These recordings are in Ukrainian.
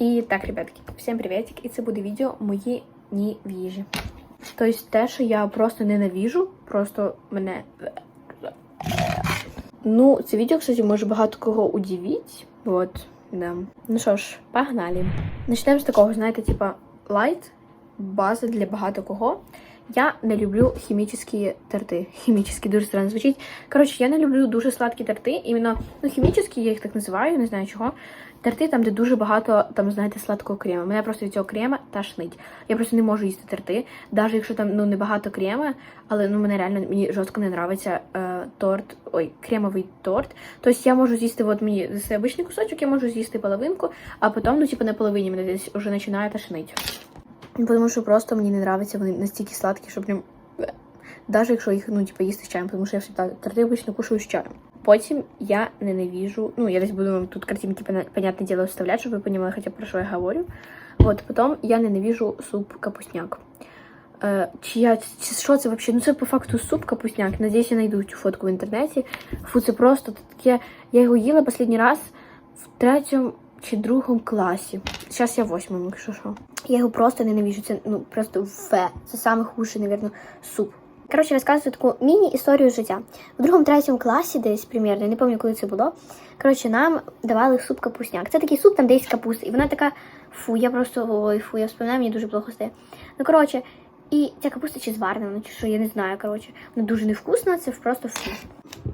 І так, ребятки, всім приветик, і це буде відео мої дні в їжі. Тобто те, що я просто ненавіжу, просто мене. Ну, це відео, кстати, може багато кого удивить. Вот, да. Ну що ж, погнали. Начнемо з такого, знаєте, типа лайт, база для багато кого. Я не люблю хімічні торти. Хімічні дуже странно звучить. Коротше, я не люблю дуже сладкі торти. Іменно, ну, хімічні, я їх так називаю, не знаю чого. Торти там, де дуже багато, там, знаєте, сладкого крему. Мене просто від цього крема тошнить. Я просто не можу їсти торти. Навіть якщо там ну, небагато крема, але ну, мене реально мені жорстко не подобається е, торт, ой, кремовий торт. Тобто я можу з'їсти, от мені це обичний кусочок, я можу з'їсти половинку, а потім, ну, типу, на половині мене десь вже починає тошнить. Ну, Тому що просто мені не нравиться, вони настільки сладкі, що прям. Навіть якщо їх ну, типу, їсти з чаєм, тому що я всегда торти обично кушаю з чаєм. Потім я ненавижу, ну, я десь буду вам тут картинки, понятне дело, вставлять, щоб ви понимали, хоча про що я говорю. Вот, потім я ненавижу суп капусняк. Е, чи я, чи що це взагалі? Ну, це по факту суп капусняк. Надіюсь, я знайду цю фотку в інтернеті. Фу, це просто таке. Я його їла останній раз в третьому чи другому класі. Зараз я в восьмому, якщо що. Я його просто ненавижу. Це ну просто фе. Це саме худший, суп. Коротше, розказую таку міні-історію життя. В другому третьому класі, десь примірно, я не пам'ятаю, коли це було. Коротше, нам давали суп капусняк. Це такий суп, там десь капуста. І вона така, фу, я просто ой, фу, я вспоминаю, мені дуже плохо стає. Ну, коротше, і ця капуста чи зварена, ну, чи що, я не знаю. Коротше, вона дуже невкусна, це просто фу.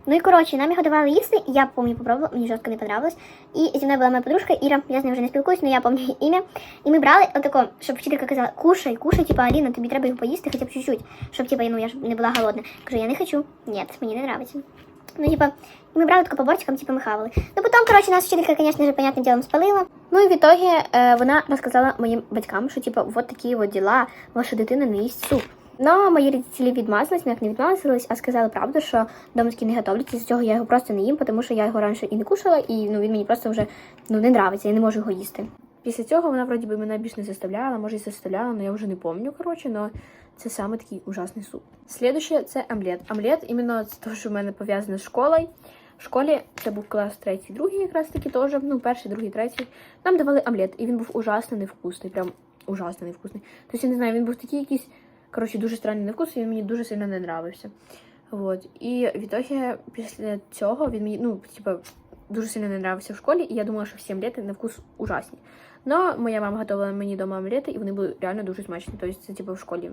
Ну і коротше, нам його давали їсти, я пам'ятаю, попробувала, мені жорстко не понравилось. І зі мною була моя подружка Іра, я з нею вже не спілкуюсь, але я пам'ятаю ім'я. І ми брали отако, щоб вчителька казала, кушай, кушай, типа, Аліна, тобі треба його поїсти хоча б чуть-чуть, щоб типа, ну я ж не була голодна. Кажу, я не хочу. Ні, мені не нравиться. Ну, типа, ми брали тако по борчикам, типа, махавали. Ну, потім, коротше, нас вчителька, звісно ж, понятним ділом спалила. Ну і в ітогі е, вона розказала моїм батькам, що, типа, вот такі от діла, ваша дитина не їсть суп. Ну, мої родителі відмазались, ну, як не відмазались, а сказали правду, що дома таки не готовлять, і з цього я його просто не їм, тому що я його раніше і не кушала, і ну, він мені просто вже ну, не нравиться, я не можу його їсти. Після цього вона, вроді би, мене більш не заставляла, може і заставляла, але я вже не пам'ятаю, коротше, але це саме такий ужасний суп. Слідуще це омлет. Омлет, іменно це те, що в мене пов'язане з школою. В школі це був клас третій, другий, якраз таки теж, ну, перший, другий, третій. Нам давали омлет, і він був ужасно невкусний, прям ужасно невкусний. Тобто, я не знаю, він був такий якийсь, коротше, дуже странний невкус, і він мені дуже сильно не нравився. Вот. І в після цього він мені, ну, типа, дуже сильно не нравився в школі, і я думала, що всі омлети на вкус ужасні. Но моя мама готувала мені дома омлети, і вони були реально дуже смачні. Тобто це типу в школі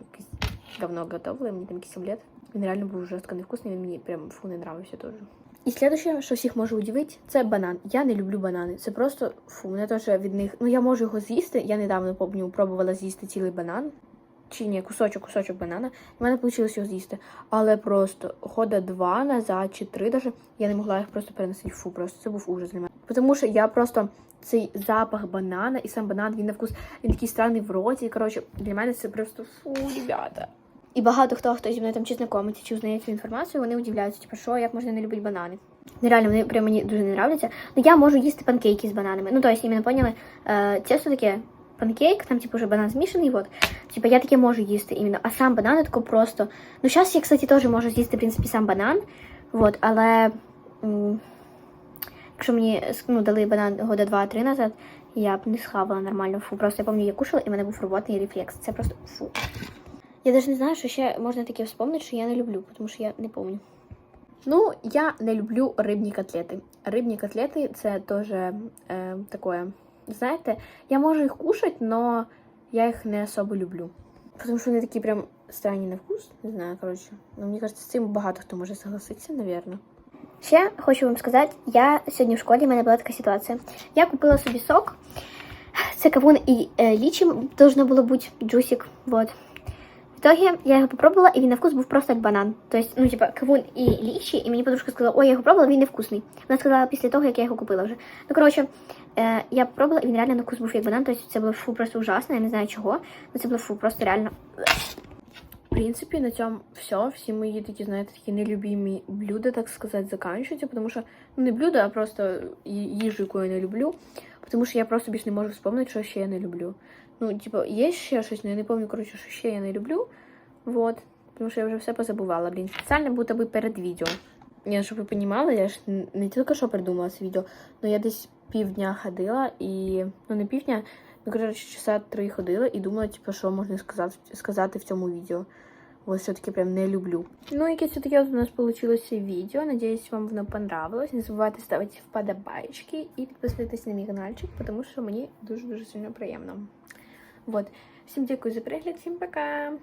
давно готували, мені там якийсь омлет. Він реально був жорстко невкусний, він мені прям фу не нравився теж. І слідуще, що всіх може удивити, це банан. Я не люблю банани. Це просто фу, мене теж від них. Ну я можу його з'їсти. Я недавно пробувала з'їсти цілий банан. Чи ні, кусочок, кусочок банана. У мене вийшло його з'їсти. Але просто хода два назад чи три даже, я не могла їх просто переносити. Фу, просто це був ужас для мене. Тому що я просто цей запах банана і сам банан, він на вкус, він такий странний в роті. Коротше, для мене це просто фу, ребята. І багато хто, хто зі мною там чи знайомиться, чи узнає цю інформацію, вони удивляються, типу, що як можна не любити банани. Нереально, вони прям мені дуже не нравляться. Ну я можу їсти панкейки з бананами. Ну, тобто, іменно поняли, е, тесто таке панкейк, там, типу, вже банан змішаний, вот. Типа, я таке можу їсти іменно. А сам банан тако просто. Ну, зараз я, кстати, теж можу з'їсти, в принципі, сам банан. Вот, але. Якщо мені ну, дали банан года два-три назад, я б не схавала нормально фу. Просто я пам'ятаю, я кушала і в мене був роботний рефлекс. Це просто фу. Я навіть не знаю, що ще можна таке вспомнити, що я не люблю, тому що я не пам'ятаю. Ну, я не люблю рибні котлети. Рибні котлети це теж е, таке. Знаєте, я можу їх кушати, але я їх не особо люблю. Тому що вони такі прям странні на вкус. Не знаю, коротше. Ну, мені кажется, з цим багато хто може согласитися, напевно. Ще хочу вам сказати, я сьогодні в школі в мене була така ситуація. Я купила собі сок. Це кавун і е, лічим, должно було бути джусик. Вот. В итоге я його попробувала, і він на вкус був просто як банан. Тобто, ну, типа, кавун і лічі, і мені подружка сказала, ой, я його пробувала, він невкусний. Вона сказала після того, як я його купила вже. Ну, коротше, е, я попробувала, і він реально на вкус був як банан. Тобто це було фу просто ужасно, я не знаю чого. але це було фу, просто реально. В принципі, на цьому все. Всі мої такі, знаєте, такі нелюбімі блюда, так сказати, заканчуються, тому що ну не блюда, а просто їжу, яку я не люблю. Тому що я просто більше не можу вспомнити, що ще я не люблю. Ну, типу, є ще щось, але я не пам'ятаю, коротше, що ще я не люблю. Вот. Тому що я вже все позабувала, блін. Спеціально будто би перед відео. Ні, щоб ви розуміли, я ж не тільки що придумала це відео, але я десь півдня ходила і. Ну, не півдня, ну, коротше, часа три ходила і думала, типу, що можна сказати, сказати в цьому відео. Ось все-таки прям не люблю. Ну, якесь вот таке у нас получилось відео. Надіюсь, вам воно понравилось. Не забувайте ставити вподобайки і підписуйтесь на мій каналчик, тому що мені дуже-дуже сильно приємно. Вот. Всім дякую за перегляд, всім пока!